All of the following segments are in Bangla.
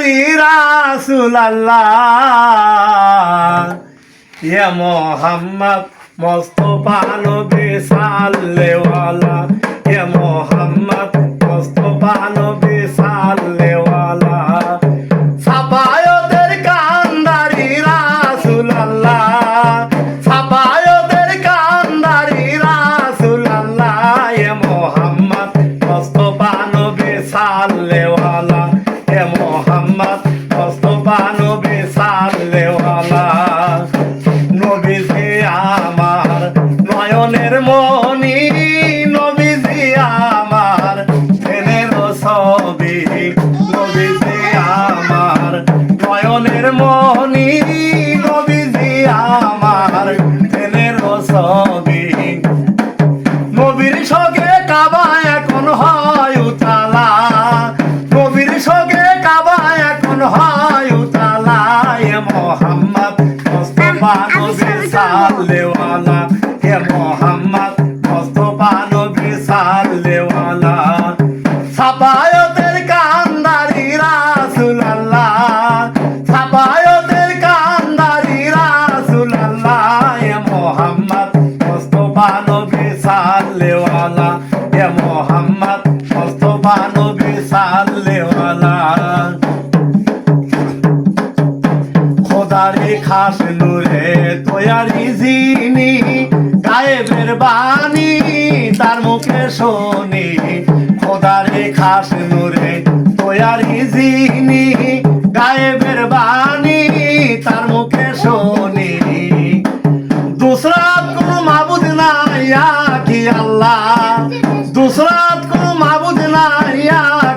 কান্দারি রাসুল আল্লাহ ইয়া মোহাম্মদ মোস্তফা নবী সাল্লেওয়ালা ইয়া মোহাম্মদ মোস্তফা নবী মনি গায়েবের বাণী তার মুখে শুনি। খোদারি খাস নূরে তৈয়ারি জিনি। গায়েবের বাণী তার মুখে শুনি। দুসরাত কোনো মাবুদ নাই কি আল্লাহ। দুসরাত কোনো মাবুদ নাই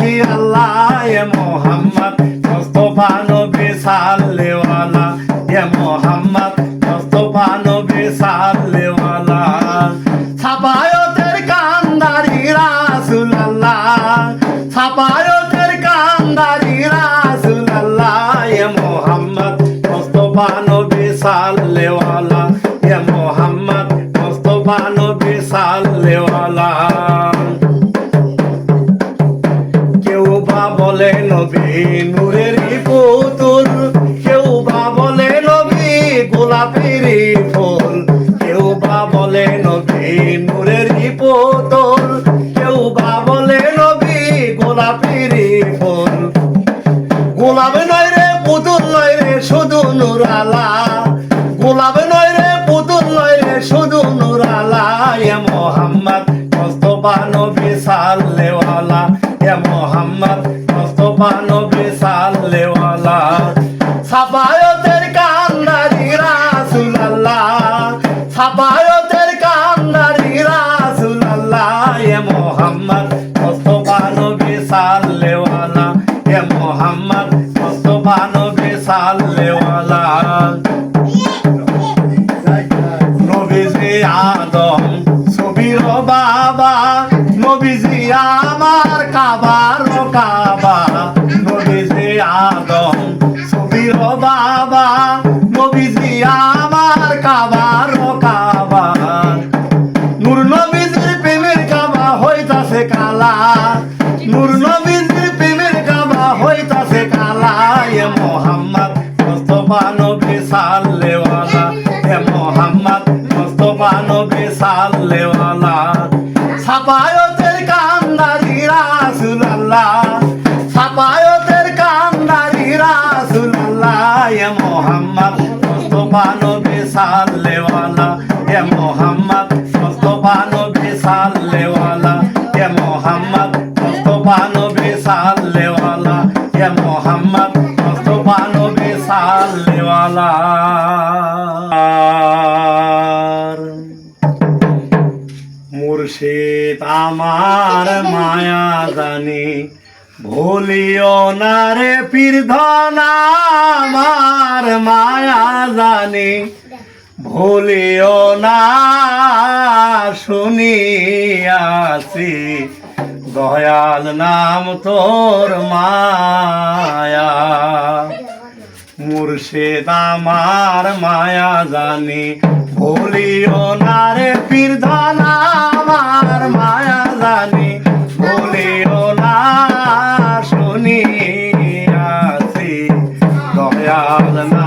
কি আল্লাহ। এ মোহাম্মদ, মোস্তফা নবী সাল্লেওয়ালা, এ মোহাম্মদ মোস্তফা নবী সাল্লেওয়ালা এ মোহাম্মদ মোস্তফা নবী সাল্লেওয়ালা কেউ বা বলে নবী নূরের পুতুল, কেউ বা বলে নবী গোলাপের ফুল, কেউ বা বলে নবী মোহাম্মদ মোস্তফা নবী সাল্লেওয়ালা। এ মোহাম্মদ মোস্তফা নবী সাল্লেওয়ালা। সাফায়তের কান্দারি রাসুল আল্লাহ সাফায়তের কান্দারি রাসুল আল্লাহ এ মোহাম্মদ মোস্তফা নবী সাল্লেওয়ালা। এ মোহাম্মদ মোস্তফা নবী সাল্লেওয়ালা। আমার কাবার কাবা আদম বাবা আমার নূর নবীজির প্রেমের হইতাছে কালা, নূর নবীজির প্রেমের হইতাছে কালা। এ মোহাম্মদ মোস্তফা নবী সাল্লেওয়ালা। এ মোহাম্মদ মোস্তফা নবী সাল্লেওয়ালা। সাফায়তের মোস্তফা নবী সাল্লেওয়ালা এ মোহাম্মদ মোস্তফা নবী সাল্লেওয়ালা এ মোহাম্মদ মোস্তফা নবী সাল্লেওয়ালা এ মোহাম্মদ মোস্তফা নবী সাল্লেওয়ালা মুর্শিদ আমার মায়া জানি ভুলিও না রে পীরধন আমার মায়া জানি। ভুলিও না শুনিয়াছি, দয়াল নাম তোর মায়া। মুর্শিদ আমার মায়া জানি ভুলিও না রে পীরধন দয়াল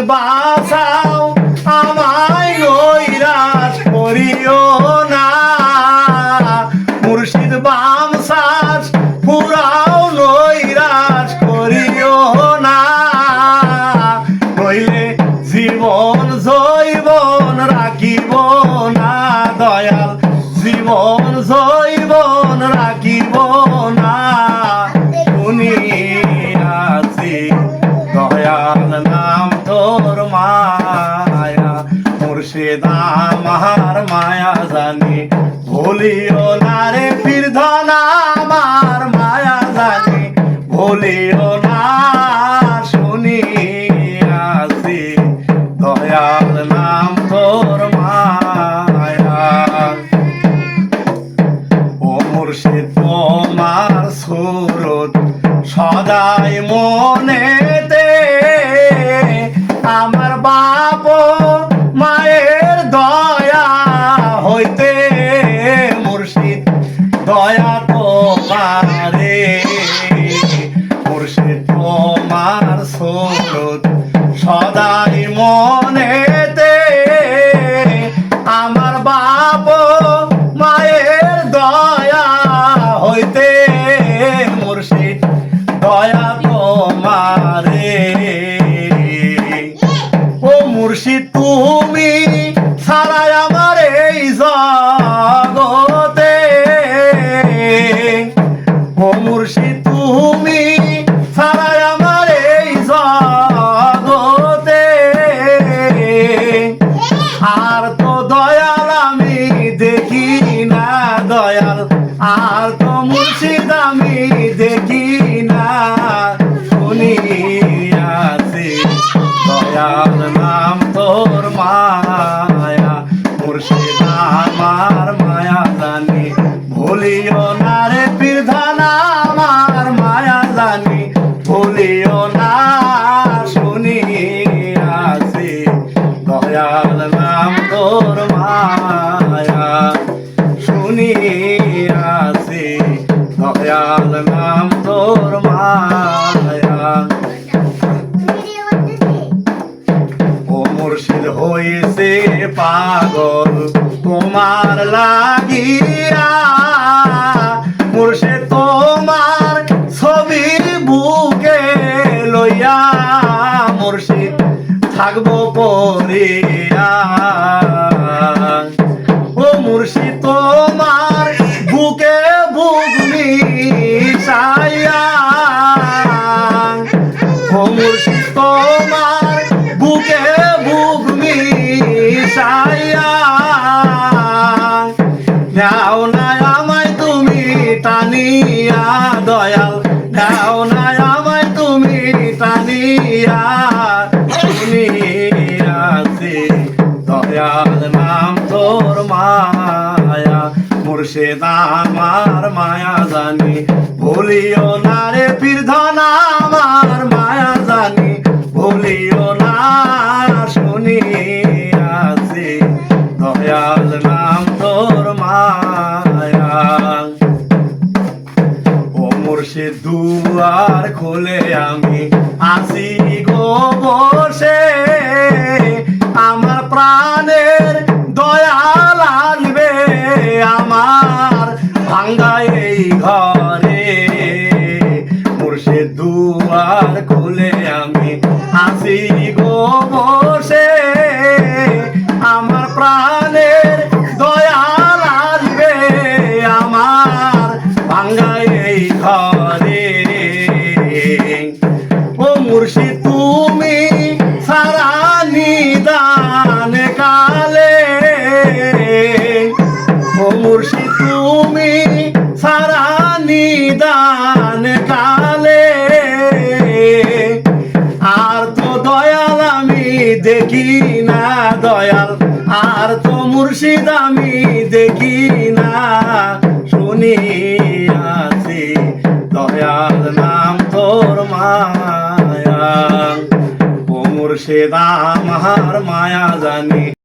বাসাও আমায় করিও না। মুর্শিদ বাম পুরাও করিও না। নইলে জীবন জৈবন ভুলিও না রে আমার মায়া জানি। ভুলিও না শুনি আসি দয়াল নাম তোর মায়া। ও মুর্শিদ তোমার সুরত, সদাই মনেতে মুর্শিদ আমি না। শুনি আছে দয়াল নাম তোর মায়া। মুর্শিদ মায়া জানি। ভুলিও না রে আমার মায়া জানি। ভুলিও না, শুনি আসি দয়াল নাম তোর তোর পাগল তোমার লাগিয়া তোমার ছবি বুকে লইয়া মুর্শিদ থাকব পরিয়া ও মুর্শিদ তোমার নাও না আমায় তুমি টানিয়া। শুনিয়াছি দয়াল নাম তোর মায়া। মুর্শিদ আমার মায়া জানি। ভুলিও না রে পীরধন আমার মায়া জানি। ভুলিও না আসি দয়াল নাম তোর মায়া। মুর্শিদ দুয়ার খুলে আমি আসি গো বসে। আমার প্রাণের দয়াল আসবে আমার ভাঙ্গা এই ঘরে। মুর্শিদ দুয়ার খোলে আমি আসি গো বসে। আমার প্রাণের দয়াল আসবে আমার ভাঙ্গা এই ঘরে। দেখি না দয়াল, আর তো মুর্শিদ আমি দেখি না। শুনি আছি দয়াল নাম তোর মায়া। ও মুর্শিদ আমার মায়া জানি।